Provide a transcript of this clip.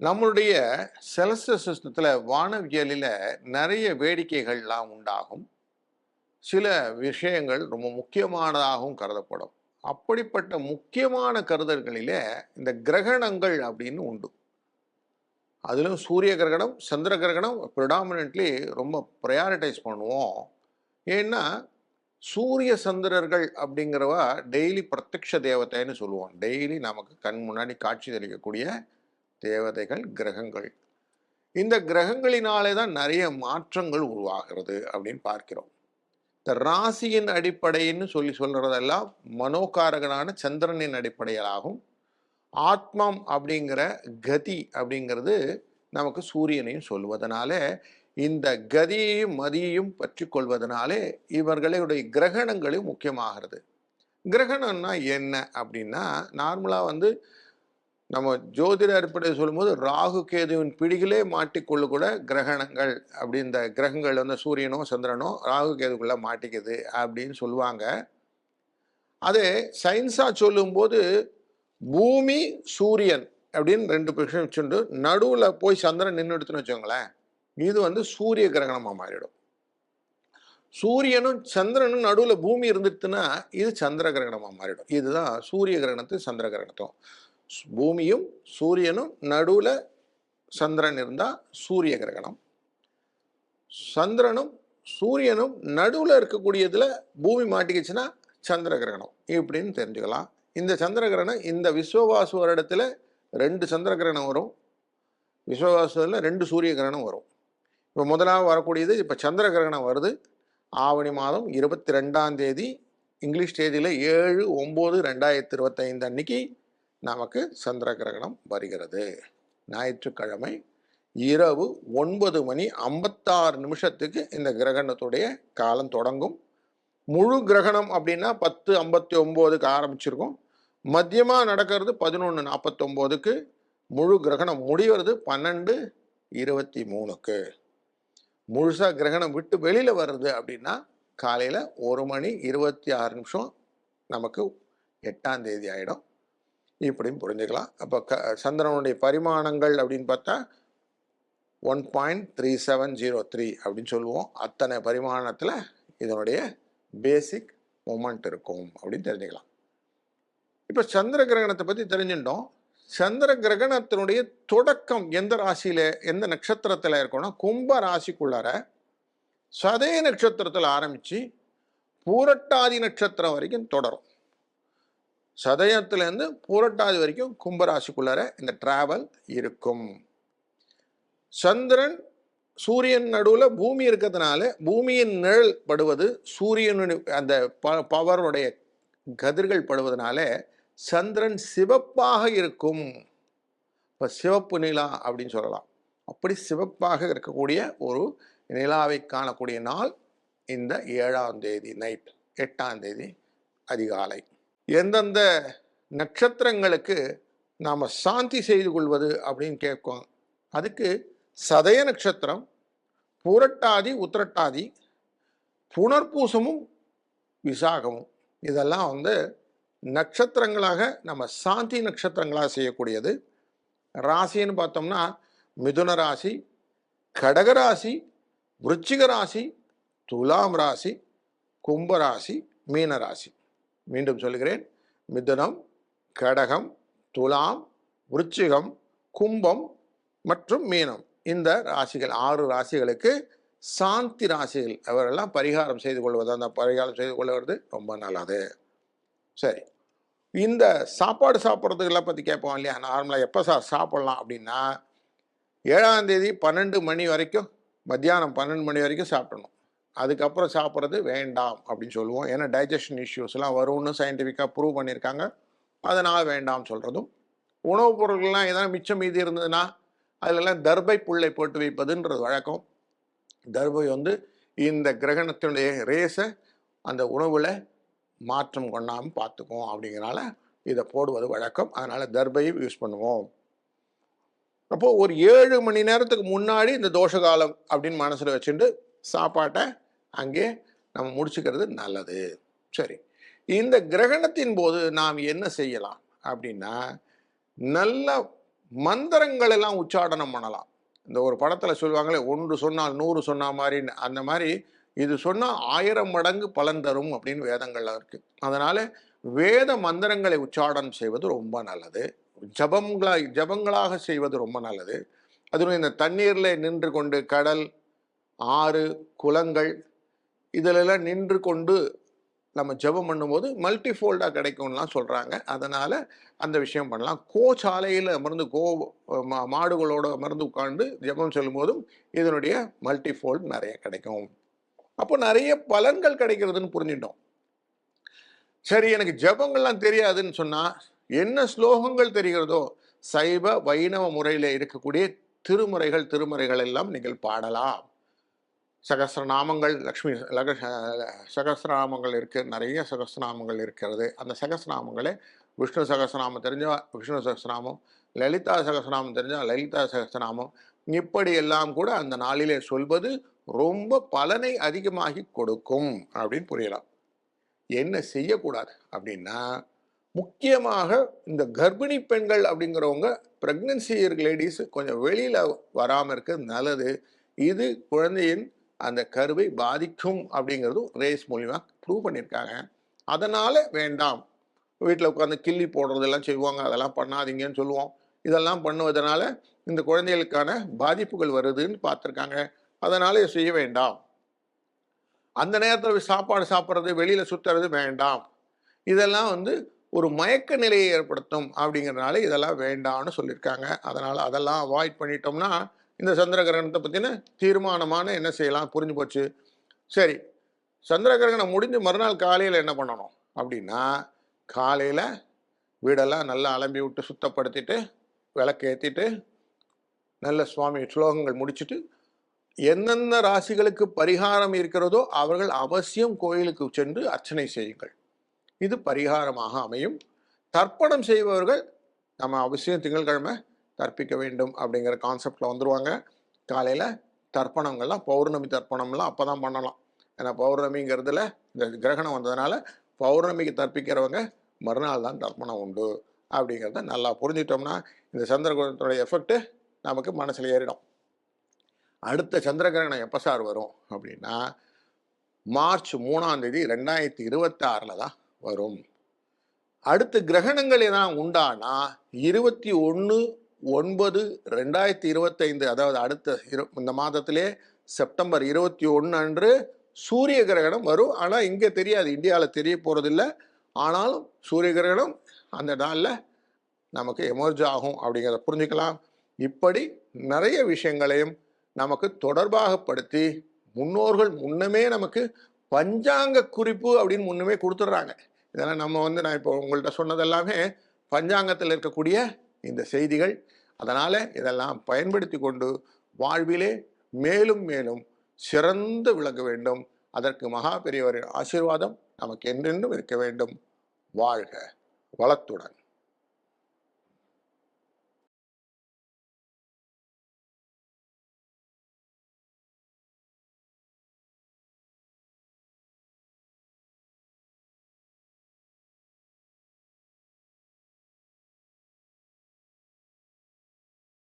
நம்மளுடைய செலஸ்டர் சிஸ்டத்தில் வானவியலில் நிறைய வேடிக்கைகள்லாம் உண்டாகும். சில விஷயங்கள் ரொம்ப முக்கியமானதாகவும் கருதப்படும். அப்படிப்பட்ட முக்கியமான கருதல்களிலே இந்த கிரகணங்கள் அப்படின்னு உண்டு. அதிலும் சூரிய கிரகணம் சந்திர கிரகணம் ப்ரிடாமினென்ட்லி ரொம்ப ப்ரையாரிட்டைஸ் பண்ணுவோம். ஏன்னா சூரிய சந்திரர்கள் அப்படிங்கிறவா டெய்லி பிரத்யக்ஷ தேவதைன்னு சொல்லுவோம். டெய்லி நமக்கு கண் முன்னாடி காட்சி தெளிக்கக்கூடிய தேவதைகள் கிரகங்கள். இந்த கிரகங்களினாலே தான் நிறைய மாற்றங்கள் உருவாகிறது அப்படின்னு பார்க்கிறோம். இந்த ராசியின் அடிப்படைன்னு சொல்லி சொல்கிறதெல்லாம் மனோகாரகனான சந்திரனின் அடிப்படையிலாகும். ஆத்மம் அப்படிங்கிற கதி அப்படிங்கிறது நமக்கு சூரியனையும் சொல்வதனால இந்த கதியையும் மதியையும் பற்றி கொள்வதனாலே இவர்களுடைய கிரகணங்களும் முக்கியமாகிறது. கிரகணம்னா என்ன அப்படின்னா நார்மலாக வந்து நம்ம ஜோதிட அடிப்படையில் சொல்லும்போது ராகு கேதுவின் பிடிகளே மாட்டிக்கொள்ள கூட கிரகணங்கள் அப்படி இந்த கிரகங்கள் வந்து சூரியனோ சந்திரனோ ராகு கேதுக்குள்ளே மாட்டிக்குது அப்படின்னு சொல்லுவாங்க. அது சயின்ஸாக சொல்லும்போது பூமி சூரியன் அப்படின்னு ரெண்டு பிரச்சனை வச்சுட்டு நடுவில் போய் சந்திரன் நின்றுடுத்துன்னு வச்சுக்கோங்களேன் இது வந்து சூரிய கிரகணமாக மாறிடும். சூரியனும் சந்திரனும் நடுவில் பூமி இருந்துட்டுன்னா இது சந்திர கிரகணமாக மாறிடும். இதுதான் சூரிய கிரகணத்து சந்திர கிரகணத்தும் பூமியும் சூரியனும் நடுவில் சந்திரன் இருந்தால் சூரிய கிரகணம். சந்திரனும் சூரியனும் நடுவில் இருக்கக்கூடியதில் பூமி மாட்டிக்கிச்சுன்னா சந்திர கிரகணம். இப்படின்னு தெரிஞ்சுக்கலாம். இந்த சந்திர கிரகணம் இந்த விஸ்வவாசு வருடத்தில் ரெண்டு சந்திர கிரகணம் வரும். விஸ்வவாசுவில் ரெண்டு சூரிய கிரகணம் வரும். இப்போ முதலாவது வரக்கூடியது இப்போ சந்திர கிரகணம் வருது. ஆவணி மாதம் இருபத்தி ரெண்டாம் தேதி இங்கிலீஷ் தேதியில் ஏழு ஒம்பது ரெண்டாயிரத்தி இருபத்தைந்து அன்னைக்கு நமக்கு சந்திர கிரகணம் வருகிறது. ஞாயிற்றுக்கிழமை இரவு ஒன்பது மணி ஐம்பத்தாறு நிமிஷத்துக்கு இந்த கிரகணத்துடைய காலம் தொடங்கும். முழு கிரகணம் அப்படின்னா பத்து ஐம்பத்தி ஒம்போதுக்கு ஆரம்பிச்சிருக்கும். மதியமாக நடக்கிறது பதினொன்று நாற்பத்தொம்போதுக்கு முழு கிரகணம் முடிவது பன்னெண்டு இருபத்தி மூணுக்கு முழுசாக கிரகணம் விட்டு வெளியில் வருது அப்படின்னா காலையில் ஒரு மணி இருபத்தி ஆறு நிமிஷம் நமக்கு எட்டாம் தேதி ஆகிடும் இப்படியும் புரிஞ்சுக்கலாம். அப்போ க சந்திரனுடைய பரிமாணங்கள் அப்படின்னு பார்த்தா one point three seven zero three அப்படின்னு சொல்லுவோம். அத்தனை பரிமாணத்தில் இதனுடைய பேசிக் மூமெண்ட் இருக்கும் அப்படின்னு தெரிஞ்சுக்கலாம். இப்போ சந்திர கிரகணத்தை பற்றி தெரிஞ்சுட்டோம். சந்திர கிரகணத்தினுடைய தொடக்கம் எந்த ராசியில் எந்த நட்சத்திரத்தில் இருக்கணும்னா கும்ப ராசிக்குள்ளார சதய நட்சத்திரத்தில் ஆரம்பித்து பூரட்டாதி நட்சத்திரம் வரைக்கும் தொடரும். சதயத்துலேருந்து பூரட்டாதி வரைக்கும் கும்பராசிக்குள்ளார இந்த டிராவல் இருக்கும். சந்திரன் சூரியன் நடுவில் பூமி இருக்கிறதுனால பூமியின் நிழல் படுவது சூரியனுடைய அந்த ப பவருடைய கதிர்கள் படுவதனால சந்திரன் சிவப்பாக இருக்கும். இப்போ சிவப்பு நிலா அப்படின்னு சொல்லலாம். அப்படி சிவப்பாக இருக்கக்கூடிய ஒரு நிலாவை காணக்கூடிய நாள் இந்த ஏழாம் தேதி நைட் எட்டாம் தேதி அதிகாலை. எந்தெந்த நட்சத்திரங்களுக்கு நாம் சாந்தி செய்து கொள்வது அப்படின்னு கேட்கும். அதுக்கு சதய நட்சத்திரம் புரட்டாதி உத்திரட்டாதி புனர்பூசமும் விசாகமும். இதெல்லாம் வந்து நட்சத்திரங்களாக நம்ம சாந்தி நட்சத்திரங்களாக செய்யக்கூடியது. ராசின்னு பார்த்தோம்னா மிதுன ராசி கடகராசி விருச்சிக ராசி துலாம் ராசி கும்பராசி மீன ராசி. மீண்டும் சொல்கிறேன். மிதுனம் கடகம் துலாம் விருச்சிகம் கும்பம் மற்றும் மீனம். இந்த ராசிகள் ஆறு ராசிகளுக்கு சாந்தி ராசிகள். அவரெல்லாம் பரிகாரம் செய்து கொள்வது அந்த பரிகாரம் செய்து கொள்வது ரொம்ப நல்லது. சரி. இந்த சாப்பாடு சாப்பிட்றதுக்கெல்லாம் பற்றி கேட்போம் இல்லையா? நார்மலாக எப்போ சார் சாப்பிட்லாம் அப்படின்னா ஏழாம் தேதி பன்னெண்டு மணி வரைக்கும் மத்தியானம் பன்னெண்டு மணி வரைக்கும் சாப்பிடணும். அதுக்கப்புறம் சாப்பிட்றது வேண்டாம் அப்படின்னு சொல்லுவோம். ஏன்னா டைஜஷன் இஷ்யூஸ்லாம் வரும்னு சயின்டிஃபிக்காக ப்ரூவ் பண்ணியிருக்காங்க. அதனால் வேண்டாம் சொல்கிறதும் உணவுப் பொருட்கள்லாம் எதனா மிச்சம் மீதி இருந்ததுன்னா அதிலெல்லாம் தர்பை புல்லை போட்டு வைப்பதுன்றது வழக்கம். தர்பை வந்து இந்த கிரகணத்தினுடைய ரேஸை அந்த உணவில் மாற்றம் கொண்டாமல் பார்த்துக்குவோம் அப்படிங்கிறனால இதை போடுவது வழக்கம். அதனால் தர்பையும் யூஸ் பண்ணுவோம். அப்போது ஒரு ஏழு மணி நேரத்துக்கு முன்னாடி இந்த தோஷ காலம் அப்படின்னு மனசில் வச்சுட்டு சாப்பாட்டை அங்கே நம்ம முடிச்சுக்கிறது நல்லது. சரி. இந்த கிரகணத்தின் போது நாம் என்ன செய்யலாம் அப்படின்னா நல்ல மந்திரங்கள் எல்லாம் உச்சாடனம் பண்ணலாம். இந்த ஒரு படத்தில் சொல்லுவாங்களே ஒன்று சொன்னால் நூறு சொன்னா மாதிரின்னு அந்த மாதிரி இது சொன்னால் ஆயிரம் மடங்கு பலன் தரும் அப்படின்னு வேதங்கள்ல இருக்கு. அதனால வேத மந்திரங்களை உச்சாடனம் செய்வது ரொம்ப நல்லது. ஜபங்களா ஜபங்களாக செய்வது ரொம்ப நல்லது. அதுவும் இந்த தண்ணீர்ல நின்று கொண்டு கடல் ஆறு குளங்கள் இதிலெல்லாம் நின்று கொண்டு நம்ம ஜெபம் பண்ணும்போது மல்டிஃபோல்டாக கிடைக்கும்லாம் சொல்கிறாங்க அதனால் அந்த விஷயம் பண்ணலாம். கோச்சாலையில் அமர்ந்து கோ மா- மாடுகளோட அமர்ந்து உட்காந்து ஜெபம் சொல்லும்போதும் இதனுடைய மல்டிஃபோல்ட் நிறைய கிடைக்கும். அப்போ நிறைய பலன்கள் கிடைக்கிறதுன்னு புரிஞ்சிட்டோம். சரி எனக்கு ஜெபங்கள்லாம் தெரியாதுன்னு சொன்னால் என்ன ஸ்லோகங்கள் தெரிகிறதோ சைவ வைணவ முறையில் இருக்கக்கூடிய திருமுறைகள் திருமுறைகள் எல்லாம் நீங்கள் பாடலாம். சகஸ்ரநாமங்கள் லக்ஷ்மி லக சகஸ்ரநாமங்கள் இருக்கு. நிறைய சகசிரநாமங்கள் இருக்கிறது. அந்த சகஸ்ரநாமங்களே விஷ்ணு சகஸ்ரநாமம் தெரிஞ்சா விஷ்ணு சகசிரநாமம் லலிதா சகசிரநாமம் தெரிஞ்சா லலிதா சகசிரநாமம். இப்படி எல்லாம் கூட அந்த நாளிலே சொல்வது ரொம்ப பலனை அதிகமாகி கொடுக்கும் அப்படின்னு புரியலாம். என்ன செய்யக்கூடாது அப்படின்னா முக்கியமாக இந்த கர்ப்பிணி பெண்கள் அப்படிங்கிறவங்க பிரெக்னன்சி லேடிஸ் கொஞ்சம் வெளியில் வராமல் இருக்கிறது நல்லது. இது குழந்தையின் அந்த கருவை பாதிக்கும் அப்படிங்கிறதும் ரேஸ் மூலிமா ப்ரூவ் பண்ணியிருக்காங்க. அதனால் வேண்டாம். வீட்டில் உட்காந்து கிள்ளி போடுறதெல்லாம் செய்வாங்க. அதெல்லாம் பண்ணாதீங்கன்னு சொல்லுவோம். இதெல்லாம் பண்ணுவதனால இந்த குழந்தைகளுக்கான பாதிப்புகள் வருதுன்னு பார்த்துருக்காங்க. அதனால் செய்ய வேண்டாம். அந்த நேரத்தில் சாப்பாடு சாப்பிட்றது வெளியில் சுற்றுறது வேண்டாம். இதெல்லாம் வந்து ஒரு மயக்க நிலையை ஏற்படுத்தும் அப்படிங்கிறதுனால இதெல்லாம் வேண்டாம்னு சொல்லியிருக்காங்க. அதனால் அதெல்லாம் அவாய்ட் பண்ணிட்டோம்னா இந்த சந்திர கிரகணத்தை பற்றின தீர்மானமான என்ன செய்யலாம் புரிஞ்சு போச்சு. சரி சந்திர கிரகணம் முடிஞ்சு மறுநாள் காலையில் என்ன பண்ணணும்? அப்படின்னா காலையில் வீடெல்லாம் நல்லா அலம்பி விட்டு சுத்தப்படுத்திட்டு விளக்கு ஏற்றிட்டு நல்ல சுவாமி ஸ்லோகங்கள் முடிச்சுட்டு எந்தெந்த ராசிகளுக்கு பரிகாரம் இருக்கிறதோ அவர்கள் அவசியம் கோயிலுக்கு சென்று அர்ச்சனை செய்யுங்கள். இது பரிகாரமாக அமையும். தர்ப்பணம் செய்பவர்கள் நம்ம அவசியம் திங்கட்கிழமை கற்பிக்க வேண்டும் அப்படிங்கிற கான்செப்டில் வந்துடுவாங்க காலையில் தர்ப்பணங்கள்லாம் பௌர்ணமி தர்ப்பணம்லாம் அப்போ தான் பண்ணலாம். ஏன்னா பௌர்ணமிங்கிறதுல இந்த கிரகணம் வந்ததுனால பௌர்ணமிக்கு தர்ப்பிக்கிறவங்க மறுநாள் தான் தர்ப்பணம் உண்டு அப்படிங்கிறத நல்லா புரிஞ்சிட்டோம்னா இந்த சந்திரகிரகணத்தோட எஃபெக்ட்டு நமக்கு மனசில் ஏறிடும். அடுத்த சந்திர கிரகணம் எப்போ சார் வரும் அப்படின்னா மார்ச் மூணாம் தேதி ரெண்டாயிரத்தி இருபத்தி ஆறில் தான் வரும். அடுத்த கிரகணங்கள் எதனா உண்டானா இருபத்தி ஒன்று ஒன்பது ரெண்டாயிரத்தி இருபத்தைந்து அதாவது அடுத்த இரு இந்த மாதத்திலே செப்டம்பர் இருபத்தி ஒன்று அன்று சூரிய கிரகணம் வரும். ஆனால் இங்கே தெரியாது இந்தியாவில் தெரிய போகிறதில்ல ஆனாலும் சூரிய கிரகணம் அந்த நாளில் நமக்கு எமர்ஜ் ஆகும் அப்படிங்கிறத புரிஞ்சுக்கலாம். இப்படி நிறைய விஷயங்களையும் நமக்கு தொடர்பாகப்படுத்தி முன்னோர்கள் முன்னமே நமக்கு பஞ்சாங்க குறிப்பு அப்படின்னு முன்னமே கொடுத்துட்றாங்க. இதெல்லாம் நம்ம வந்து நான் இப்போ உங்கள்கிட்ட சொன்னதெல்லாமே பஞ்சாங்கத்தில் இருக்கக்கூடிய இந்த செய்திகள். அதனால் இதெல்லாம் பயன்படுத்தி கொண்டு வாழ்விலே மேலும் மேலும் சிறந்து விளங்க வேண்டும். அதற்கு மகா பெரியவரின் ஆசீர்வாதம் நமக்கு என்றென்றும் இருக்க வேண்டும். வாழ்க வளத்துடன்.